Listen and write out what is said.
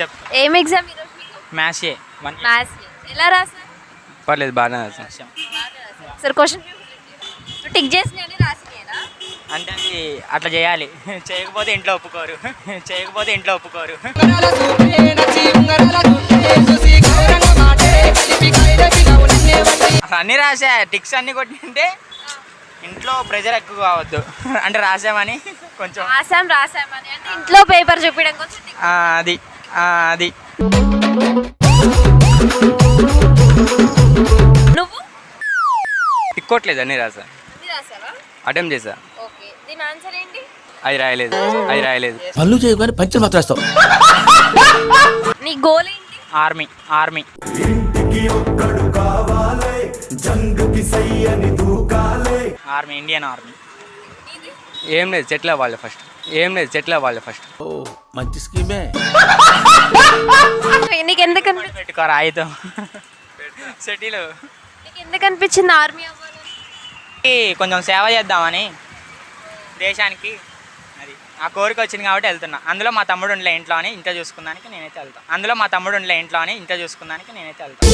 చెప్ ఏం ఎగ్జామ్ ఈరోజు మ్యాథ్స్ ఏ. వన్ మ్యాథ్స్ ఎలా రాసారు పర్లేదు బాగానే రాసాం సార్ క్వశ్చన్ టిక్ చేసిన అంటే అది అట్లా చేయాలి. చేయకపోతే ఇంట్లో ఒప్పుకోరు. చేయకపోతే ఇంట్లో ఒప్పుకోరు. అన్నీ రాసా టిక్స్ అన్నీ కొట్టింటే ఇంట్లో ప్రెజర్ ఎక్కువ కావద్దు. అంటే రాసామని కొంచెం రాసాం రాసామని అంటే ఇంట్లో పేపర్ చూపించడం. ఆ, అది. అది. నువ్వు? టిక్కోట్లేదు అన్నీ రాసా అటెంప్ట్ చేసా ఓకే దీని ఆన్సర్ ఏంటి? అది రాయలేదు అది రాయలేదు. పనులు చేయగానే పంచర్ మాత్రం నీ గోల్ ఏంటి? Army army army Indian army? ఏం లేదు సెటిల్ అవ్వాలి ఫస్ట్. ఏం లేదు సెటిల్ అవ్వాలి ఫస్ట్ ఓ మంచి స్కీమే. నీకు ఎందుకు అనిపి- పెట్టుకోరు ఆయుధం సిటీలో. నీకు ఎందుకు అనిపించింది ఆర్మీ అవ్వాలని కొంచెం సేవ చేద్దామని దేశానికి అది ఆ కోరిక వచ్చింది కాబట్టి వెళ్తున్నా. అందులో మా తమ్ముడు ఉండలే ఇంట్లో అని ఇంట్లో చూసుకుందానికి నేనైతే వెళ్తాను అందులో మా తమ్ముడు ఉండలే ఇంట్లో అని ఇంట్లో చూసుకుందానికి నేనైతే వెళ్తాను